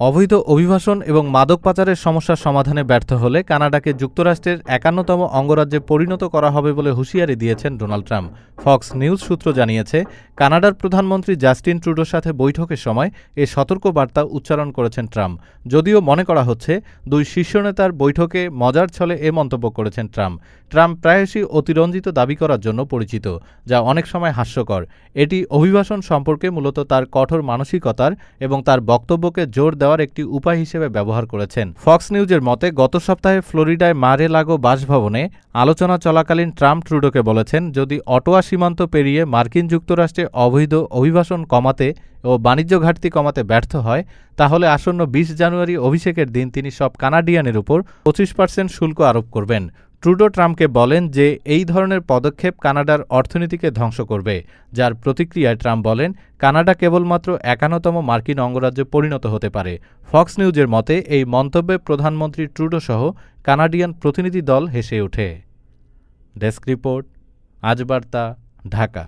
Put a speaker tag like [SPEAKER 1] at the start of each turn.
[SPEAKER 1] অবৈধ অভিবাসন এবং মাদক পাচারের সমস্যার সমাধানে ব্যর্থ হলে কানাডাকে যুক্তরাষ্ট্রের একান্নতম অঙ্গরাজ্যে পরিণত করা হবে বলে হুঁশিয়ারি দিয়েছেন ডোনাল্ড ট্রাম্প। ফক্স নিউজ সূত্র জানিয়েছে, কানাডার প্রধানমন্ত্রী জাস্টিন ট্রুডোর সাথে বৈঠকের সময় এ সতর্ক বার্তা উচ্চারণ করেছেন ট্রাম্প। যদিও মনে করা হচ্ছে, দুই শীর্ষ নেতার বৈঠকে মজার ছলে এ মন্তব্য করেছেন ট্রাম্প। ট্রাম্প প্রায়শই অতিরঞ্জিত দাবি করার জন্য পরিচিত, যা অনেক সময় হাস্যকর। এটি অভিবাসন সম্পর্কে মূলত তার কঠোর মানসিকতার এবং তার বক্তব্যকে জোর দেওয়ার একটি উপায় হিসেবে ব্যবহার করেছেন। ফক্স নিউজের মতে, গত সপ্তাহে ফ্লোরিডায় মারে লাগো বাসভবনে আলোচনা চলাকালীন ট্রাম্প ট্রুডোকে বলেছেন, যদি অটোয়া সীমান্ত পেরিয়ে মার্কিন যুক্তরাষ্ট্রে অবৈধ অভিবাসন কমাতে ও বাণিজ্য ঘাটতি কমাতে ব্যর্থ হয়, তাহলে আসন্ন বিশ জানুয়ারি অভিষেকের দিন তিনি সব কানাডিয়ানের উপর পঁচিশ পার্সেন্ট শুল্ক আরোপ করবেন। ট্রুডো ট্রাম্পকে বলেন যে এই ধরনের পদক্ষেপ কানাডার অর্থনীতিকে ধ্বংস করবে, যার প্রতিক্রিয়ায় ট্রাম্প বলেন, কানাডা কেবলমাত্র একান্নতম মার্কিন অঙ্গরাজ্যে পরিণত হতে পারে। ফক্স নিউজের মতে, এই মন্তব্যে প্রধানমন্ত্রী ট্রুডো সহ কানাডিয়ান প্রতিনিধি দল হেসে ওঠে। ডেস্ক রিপোর্ট আজবার্তা ঢাকা।